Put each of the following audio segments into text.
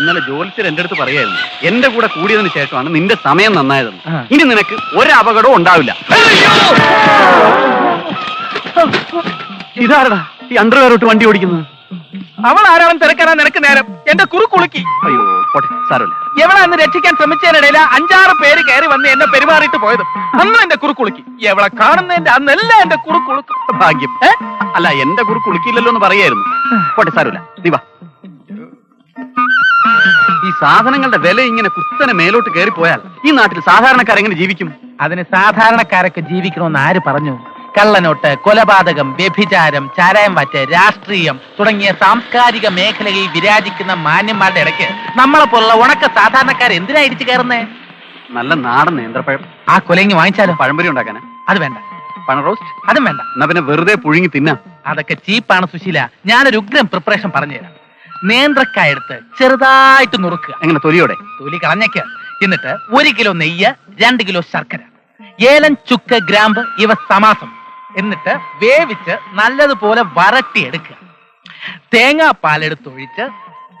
ഇന്നലെ ജോലിച്ചർ എന്റെ അടുത്ത് പറയായിരുന്നു. എന്റെ കൂടെ കൂടിയതിന് ശേഷമാണ് നിന്റെ സമയം നന്നായതെന്ന്. ഇനി നിനക്ക് ഒരു അപകടവും ഉണ്ടാവില്ല. ഇതാരടാ ഈ അണ്ടർവെയർ ഇട്ട് വണ്ടി ഓടിക്കുന്നത്? അവൾ ആരാളും തിരക്കാനാ നിനക്ക് നേരം. എന്റെ കുറുക്കുളുക്കി. അയ്യോ പോട്ടെ സാരമില്ല. എവളെ അന്ന് രക്ഷിക്കാൻ ശ്രമിച്ചതിനിടയിൽ അഞ്ചാറ് പേര് കയറി വന്ന് എന്നെ പെരുമാറിയിട്ട് പോയത്? അന്ന് എന്റെ കുറുക്കുളുക്കി. എവളെ കാണുന്നതിന്റെ അന്നെല്ലാം എന്റെ കുറുക്കുളുക്കും. ഭാഗ്യം. അല്ല എന്റെ കുറി കുളിക്കില്ലല്ലോ എന്ന് പറയായിരുന്നു. പോട്ടെ സാരമില്ല. നീ വാ. ഈ സാധനങ്ങളുടെ വില ഇങ്ങനെ കുത്തനെ മേലോട്ട് കയറി പോയാൽ ഈ നാട്ടിൽ സാധാരണക്കാരെങ്ങനെ ജീവിക്കും? അതിന് സാധാരണക്കാരൊക്കെ ജീവിക്കണമെന്ന് ആര് പറഞ്ഞു? കള്ളനോട്ട് കൊലപാതകം വ്യഭിചാരം ചാരായം വാറ്റ് രാഷ്ട്രീയം തുടങ്ങിയ സാംസ്കാരിക മേഖലയിൽ വിരാജിക്കുന്ന മാന്യന്മാരുടെ ഇടയ്ക്ക് നമ്മളെ പോലുള്ള ഉണക്ക സാധാരണക്കാർ എന്തിനാ ഇടിച്ചു കയറുന്നേ? നല്ല നാടൻ നേന്ത്രപ്പഴം. ആ കൊലങ്ങി വാങ്ങിച്ചാലോ? പഴംപൊരി ഉണ്ടാക്കാനാ. അത് വേണ്ട. പണ റോസ്റ്റ്? അതും വേണ്ട. എന്നാ പിന്നെ വെറുതെ പുഴുങ്ങി തിന്നാം. അതൊക്കെ ചീപ്പാണ് സുശീല. ഞാനൊരു ഉഗ്രം പ്രിപ്പറേഷൻ പറഞ്ഞുതരാം. നേന്ത്രക്കായ എടുത്ത് ചെറുതായിട്ട് നുറുക്കുക. അങ്ങനെ തൊലിയോടെ? തൊലി കളഞ്ഞേക്ക എന്നിട്ട് ഒരു കിലോ നെയ്യ് രണ്ട് കിലോ ശർക്കര. ഏലം ചുക്ക് ഗ്രാമ്പ് ഇവ സമാസം. എന്നിട്ട് വേവിച്ച് നല്ലതുപോലെ വരട്ടി എടുക്കുക തേങ്ങാപ്പാലെടുത്ത് ഒഴിച്ച്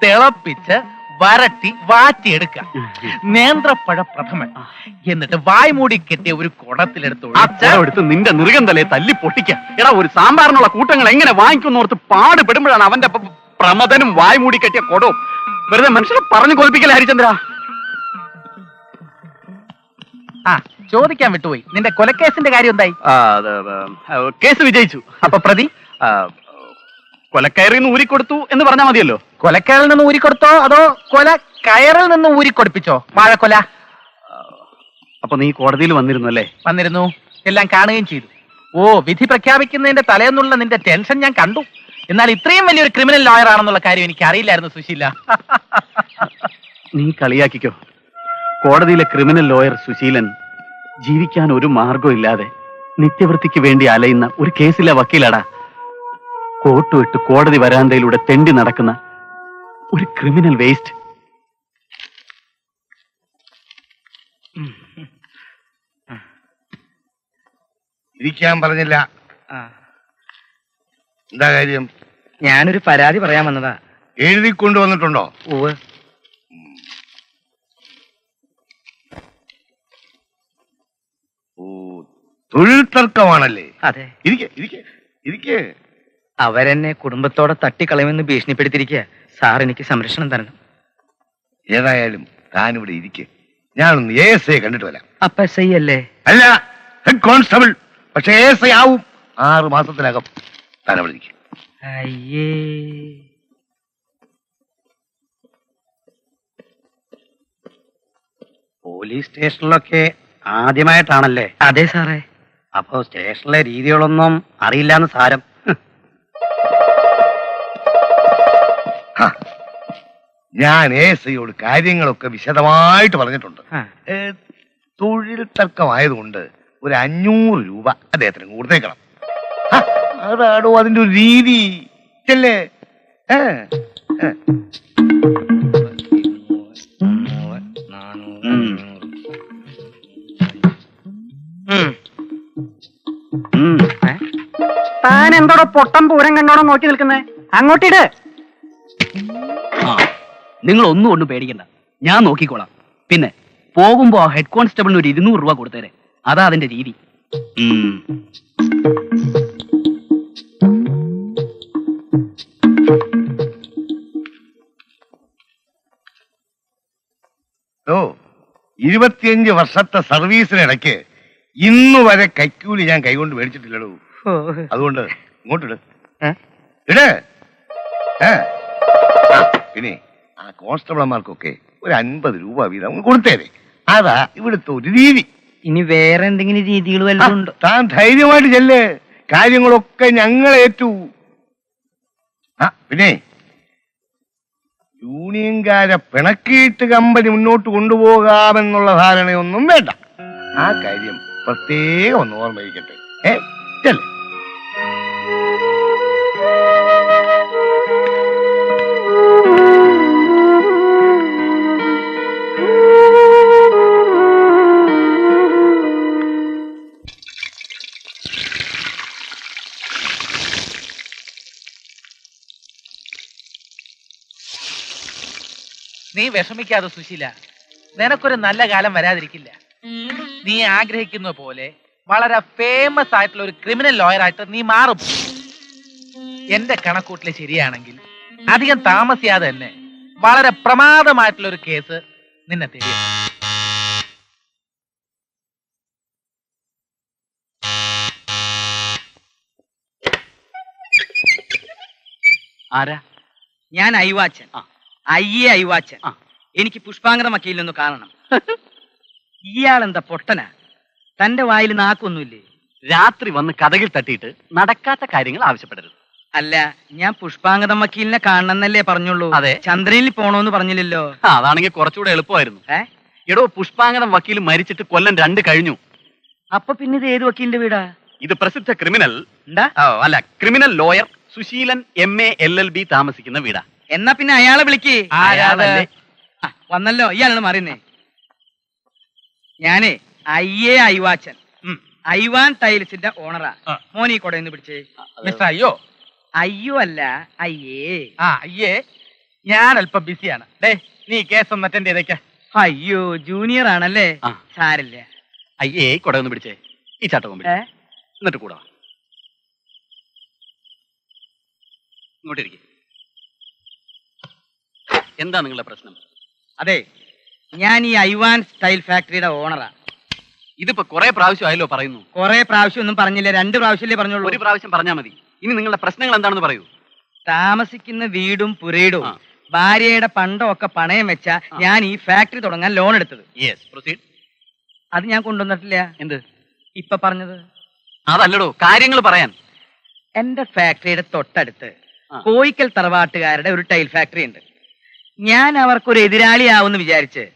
തിളപ്പിച്ച് വരട്ടി വാറ്റിയെടുക്കുക. നേന്ത്രപ്പഴ പ്രഥമൻ. എന്നിട്ട് വായ് മൂടി കെട്ടിയ ഒരു കുടത്തിലെടുത്ത് നിന്റെ നിറുകം തലയെ തല്ലി പൊട്ടിക്കുക എടാ ഒരു സാമ്പാറിനുള്ള കൂട്ടങ്ങൾ എങ്ങനെ വാങ്ങിക്കുന്നോർത്ത് പാടുപെടുമ്പോഴാണ് അവന്റെ പ്രമദനും വായ് മൂടി കെട്ടിയ കൊടവും വെറുതെ മനുഷ്യനെ പറഞ്ഞു കൊൽപ്പിക്കല ഹരിചന്ദ്ര? ആ ചോദിക്കാൻ വിട്ടുപോയി. നിന്റെ കൊലക്കേസിന്റെ കാര്യം എന്തായി? കേസ് വിജയിച്ചു. അപ്പൊ പ്രതി? കൊലക്കയറിൽ നിന്ന് ഊരിക്കൊടുത്തു എന്ന് പറഞ്ഞാൽ മതിയല്ലോ. കൊലക്കയറിൽ നിന്ന് ഊരിക്കൊടുത്തോ അതോ കൊല കയറിൽ നിന്ന് ഊരിക്കൊടുപ്പിച്ചോ? വാഴക്കൊല? അപ്പൊ നീ കോടതിയിൽ വന്നിരുന്നു അല്ലേ? വന്നിരുന്നു. എല്ലാം കാണുകയും ചെയ്തു. ഓ വിധി പ്രഖ്യാപിക്കുന്നതിന്റെ തലേന്നുള്ള നിന്റെ ടെൻഷൻ ഞാൻ കണ്ടു. എന്നാൽ ഇത്രയും വലിയൊരു ക്രിമിനൽ ലോയർ ആണെന്നുള്ള കാര്യം എനിക്ക് അറിയില്ലായിരുന്നു സുശീല. നീ കളിയാക്കിക്കോ. കോടതിയിലെ ക്രിമിനൽ ലോയർ സുശീലൻ ജീവിക്കാൻ ഒരു മാർഗം ഇല്ലാതെ നിത്യവൃത്തിക്ക് വേണ്ടി അലയുന്ന ഒരു കേസിലെ വക്കീലടാ. കോട്ടുവിട്ട് കോടതി വരാന്തയിലൂടെ തെണ്ടി നടക്കുന്ന ഒരു ക്രിമിനൽ വേസ്റ്റ് ഇരിക്കാൻ പറഞ്ഞില്ല. എന്താ കാര്യം? ഞാനൊരു പരാതി പറയാൻ വന്നതാ. എഴുതി കൊണ്ടുവന്നിട്ടുണ്ടോ ഓവ് ഓ തൊഴിൽ തർക്കമാണല്ലേ അതെ. ഇരിക്കെ ഇരിക്കെ ഇരിക്കെ. അവരെന്നെ കുടുംബത്തോടെ തട്ടിക്കളയുമെന്ന് ഭീഷണിപ്പെടുത്തിയിരിക്കുക സാർ എനിക്ക് സംരക്ഷണം തരണം. ഏതായാലും താനിവിടെ ഇരിക്കെ. ഞാനൊന്ന് എ എസ് ഐ കണ്ടിട്ട് വരാം. അപ്പ എസ് ഐ അല്ലേ? അല്ല ഹെഡ് കോൺസ്റ്റബിൾ പക്ഷെ എ എസ് ഐ ആവും ആറ് മാസത്തിനകം. താൻ അവിടെ ഇരിക്കെ അയ്യേ. പോലീസ് സ്റ്റേഷനിലൊക്കെ ആദ്യമായിട്ടാണല്ലേ? അതെ സാറേ. അപ്പോ സ്റ്റേഷനിലെ രീതികളൊന്നും അറിയില്ലാന്ന് സാരം. ഞാൻ ഐയോട് കാര്യങ്ങളൊക്കെ വിശദമായിട്ട് പറഞ്ഞിട്ടുണ്ട്. തൊഴിൽ തർക്കമായതുകൊണ്ട് ഒരു അഞ്ഞൂറ് രൂപ അദ്ദേഹത്തിന് കൊടുത്തേക്കണം. അതാടോ അതിന്റെ ഒരു രീതി അല്ലേ? താൻ എന്തോടോ പൊട്ടം പൂരം കണ്ടോടോ നോക്കി നിൽക്കുന്നേ? അങ്ങോട്ടിട് നിങ്ങൾ ഒന്നും ഒന്നും പേടിക്കണ്ട. ഞാൻ നോക്കിക്കോളാം. പിന്നെ പോകുമ്പോ ഹെഡ് കോൺസ്റ്റബിളിന് ഒരു ഇരുന്നൂറ് രൂപ കൊടുത്തേരെ. അതാ അതിന്റെ രീതി. ഇരുപത്തിയഞ്ച് വർഷത്തെ സർവീസിനിടയ്ക്ക് ഇന്ന് വരെ കൈക്കൂലി ഞാൻ കൈകൊണ്ട് മേടിച്ചിട്ടില്ലടോ. അതുകൊണ്ട് ഇങ്ങോട്ടിട്. ഇട്. പിന്നെ ആ കോൺസ്റ്റബിളന്മാർക്കൊക്കെ ഒരു അൻപത് രൂപ വീതം കൊടുത്തേരെ. അതാ ഇവിടുത്തെ ഒരു രീതി. ഇനി വേറെ എന്തെങ്കിലും രീതികൾ വല്ലതും താൻ ധൈര്യമായിട്ട് ചെല്ല്. കാര്യങ്ങളൊക്കെ ഞങ്ങൾ ഏറ്റു ആ പിന്നെ യൂണിയൻകാരെ പിണക്കിയിട്ട് കമ്പനി മുന്നോട്ട് കൊണ്ടുപോകാമെന്നുള്ള ധാരണയൊന്നും വേണ്ട. ആ കാര്യം പ്രത്യേകം ഒന്ന് ഓർമ്മയിരിക്കട്ടെ. ഏ നീ വിഷമിക്കാതെ സുശീല നിനക്കൊരു നല്ല കാലം വരാതിരിക്കില്ല. നീ ആഗ്രഹിക്കുന്ന പോലെ വളരെ ഫേമസ് ആയിട്ടുള്ള ഒരു ക്രിമിനൽ ലോയർ ആയിട്ട് നീ മാറും. എന്റെ കണക്കൂട്ടിൽ ശരിയാണെങ്കിൽ അധികം താമസിയാതെ തന്നെ വളരെ പ്രമാദമായിട്ടുള്ള ഒരു കേസ് നിന്നെ തേടി ആരാ? ഞാൻ അയ്വാച്ചൻ. ആ. അയ്യേ അയ്വാച്ചൻ ആ. എനിക്ക് പുഷ്പാങ്കര വക്കീലിനൊന്ന് കാണണം. ഇയാളെന്താ പൊട്ടനാ? തന്റെ വായിൽ നാക്കൊന്നുമില്ലേ? രാത്രി വന്ന് കഥകിൽ തട്ടിയിട്ട് നടക്കാത്ത കാര്യങ്ങൾ ആവശ്യപ്പെടരുത്. അല്ല ഞാൻ പുഷ്പാങ്കതം വക്കീലിനെ കാണണമെന്നല്ലേ പറഞ്ഞുള്ളൂ. അതെ. ചന്ദ്രനിൽ പോണോന്ന് പറഞ്ഞില്ലല്ലോ. അതാണെങ്കിൽ കുറച്ചുകൂടെ എളുപ്പമായിരുന്നു. എടോ പുഷ്പാങ്കതം വക്കീൽ മരിച്ചിട്ട് കൊല്ലം രണ്ട് കഴിഞ്ഞു. അപ്പൊ പിന്നെ ഇത് ഏത് വക്കീലിന്റെ വീടാ? ഇത് പ്രസിദ്ധ ക്രിമിനൽ അല്ല criminal lawyer Susheelan M A L L B താമസിക്കുന്ന വീടാ. എന്നാ പിന്നെ അയാളെ വിളിക്ക്. അയാളല്ലേ? വന്നല്ലോ. ഇയാളാണ് മാറിയുന്നേ. ഞാനേ അയ്യേ അയ്വാച്ചൻ. ഐവാൻ ടൈൽസിന്റെ ഓണറാ. മോനി കൊടയെന്ന് പിടിച്ചേ. മിസ്റ്റർ അയ്യോ. അയ്യോ അല്ല അയ്യേ. ആ അയ്യേ. ഞാൻ അല്പം ബിസിയാണ്. ഡേ നീ കേസ് ഒന്ന് അറ്റൻഡ് ചെയ്തേക്ക. അയ്യോ ജൂനിയർ ആണല്ലേ. സാരില്ല. അയ്യേ കൊടയൊന്ന് പിടിച്ചേ. ഈ ചാട്ട ഏ? എന്നിട്ട് കൂടാ. ഇങ്ങോട്ടിരിക്കും. എന്താ നിങ്ങളുടെ പ്രശ്നം? അതെ ഞാൻ ഈ ഐവാൻ സ്റ്റൈൽ ഫാക്ടറിയുടെ ഓണറാണ് ഇതിപ്പോ കുറെ പ്രാവശ്യം ആയല്ലോ പറയുന്നു. കുറെ പ്രാവശ്യം ഒന്നും പറഞ്ഞില്ല രണ്ട് പ്രാവശ്യമല്ലേ പറഞ്ഞുള്ളൂ. ഒരു പ്രാവശ്യം പറഞ്ഞാൽ മതി. ഇനി നിങ്ങളുടെ പ്രശ്നങ്ങൾ എന്താണെന്ന് പറയൂ. താമസിക്കുന്ന വീടും പുരയിടും ഭാര്യയുടെ പണ്ടോ ഒക്കെ പണയം വെച്ച ഞാൻ ഈ ഫാക്ടറി തുടങ്ങാൻ ലോൺ എടുത്തത്. അത് ഞാൻ കൊണ്ടുവന്നിട്ടില്ല. എന്ത്? ഇപ്പൊ പറഞ്ഞത്? അതല്ലടോ കാര്യങ്ങൾ പറയാൻ. എന്റെ ഫാക്ടറിയുടെ തൊട്ടടുത്ത് കോയിക്കൽ തറവാട്ടുകാരുടെ ഒരു ടൈൽ ഫാക്ടറി ഉണ്ട്. ഞാൻ അവർക്കൊരു എതിരാളിയാവുമെന്ന് വിചാരിച്ച്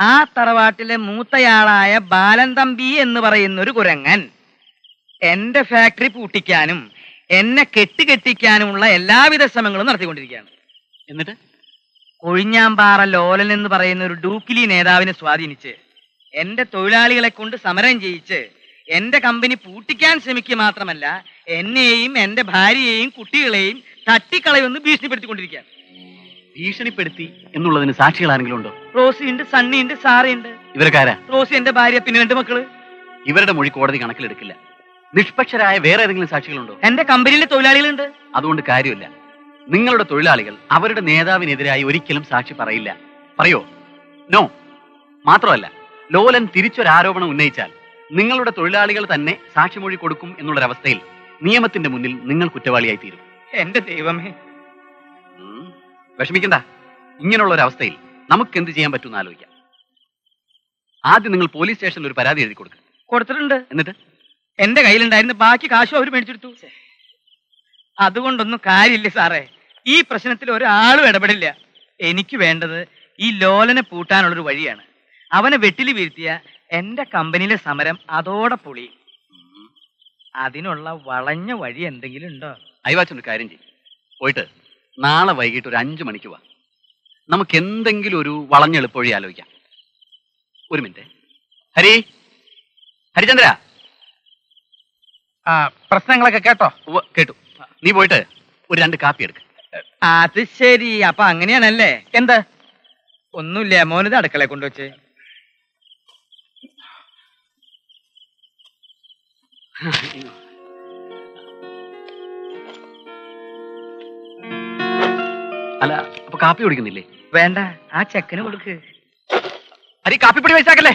ആ തറവാട്ടിലെ മൂത്തയാളായ ബാലൻ തമ്പി എന്ന് പറയുന്ന ഒരു കുരങ്ങൻ എന്റെ ഫാക്ടറി പൂട്ടിക്കാനും എന്നെ കെട്ടിക്കെട്ടിക്കാനുമുള്ള എല്ലാവിധ ശ്രമങ്ങളും നടത്തിക്കൊണ്ടിരിക്കുകയാണ്. എന്നിട്ട്? കൊഴിഞ്ഞാമ്പാറ ലോലൻ എന്ന് പറയുന്ന ഒരു ഡൂക്കിലി നേതാവിനെ സ്വാധീനിച്ച് എന്റെ തൊഴിലാളികളെ കൊണ്ട് സമരം ചെയ്യിച്ച് എന്റെ കമ്പനി പൂട്ടിക്കാൻ ശ്രമിക്കുക മാത്രമല്ല എന്നെയും എന്റെ ഭാര്യയെയും കുട്ടികളെയും തട്ടിക്കളയുമെന്ന് ഭീഷണിപ്പെടുത്തിക്കൊണ്ടിരിക്കുകയാണ്. ഭീഷണിപ്പെടുത്തി എന്നുള്ളതിന് സാക്ഷികൾ ആരെങ്കിലും ഉണ്ടോ? റോസി ഉണ്ട് സണ്ണി ഉണ്ട് സാറയുണ്ട് ഇവരക്കാരാ റോസി എന്റെ ഭാര്യ പിന്നെ രണ്ട് മക്കൾ. ഇവരുടെ മൊഴി കോടതി കണക്കിലെടുക്കില്ല. നിഷ്പക്ഷരായ വേറെ ഏതെങ്കിലും സാക്ഷികളുണ്ടോ എന്റെ കമ്പനിയിലെ തൊഴിലാളികളുണ്ട്. അതുകൊണ്ട് കാര്യമില്ല. നിങ്ങളുടെ തൊഴിലാളികൾ അവരുടെ നേതാവിനെതിരായി ഒരിക്കലും സാക്ഷി പറയില്ല. പറയോ? നോ. മാത്രമല്ല ലോലൻ തിരിച്ചൊരാരോപണം ഉന്നയിച്ചാൽ നിങ്ങളുടെ തൊഴിലാളികൾ തന്നെ സാക്ഷിമൊഴി കൊടുക്കും എന്നുള്ളൊരവസ്ഥയിൽ നിയമത്തിന്റെ മുന്നിൽ നിങ്ങൾ കുറ്റവാളിയായി തീരും എന്റെ ദൈവമേ. വിഷമിക്കണ്ട. ഇങ്ങനെയുള്ള ഒരു അവസ്ഥയിൽ നമുക്ക് എന്ത് ചെയ്യാൻ പറ്റുമെന്ന് ആലോചിക്കാം. ആദ്യം നിങ്ങൾ പോലീസ് സ്റ്റേഷനിൽ ഒരു പരാതി എഴുതി കൊടുക്കുക കൊടുത്തിട്ടുണ്ട്. എന്നിട്ട്? എന്റെ കയ്യിലുണ്ടായിരുന്ന ബാക്കി കാശും അവർ മേടിച്ചെടുത്തു. അതുകൊണ്ടൊന്നും കാര്യമില്ല സാറേ. ഈ പ്രശ്നത്തിൽ ഒരാളും ഇടപെടില്ല. എനിക്ക് വേണ്ടത് ഈ ലോലനെ പൂട്ടാനുള്ളൊരു വഴിയാണ്. അവനെ വെട്ടിൽ വീഴ്ത്തിയ എന്റെ കമ്പനിയിലെ സമരം അതോടെ പൊളി. അതിനുള്ള വളഞ്ഞ വഴി എന്തെങ്കിലും ഉണ്ടോ? അയവാച്ചൊരു കാര്യം ചെയ്യും. പോയിട്ട് നാളെ വൈകിട്ട് ഒരു അഞ്ചു മണിക്ക് വാ. നമുക്ക് എന്തെങ്കിലും ഒരു വളഞ്ഞെളുപ്പഴി ആലോചിക്കാം. ഒരു മിനിറ്റ്. ഹരി? ഹരിചന്ദ്ര? ആ പ്രശ്നങ്ങളൊക്കെ കേട്ടോ? കേട്ടു. നീ പോയിട്ട് ഒരു രണ്ട് കാപ്പി എടുക്ക. അത് ശരി അപ്പൊ അങ്ങനെയാണല്ലേ? എന്ത്? ഒന്നുമില്ല മോനത് അടുക്കളെ കൊണ്ടുവച്ച്? അല്ല അപ്പൊ കാപ്പി കുടിക്കുന്നില്ലേ? വേണ്ട ആ ചെക്കന് കൊടുക്ക്. അരി കാപ്പിപ്പൊടി വയസ്സാക്കല്ലേ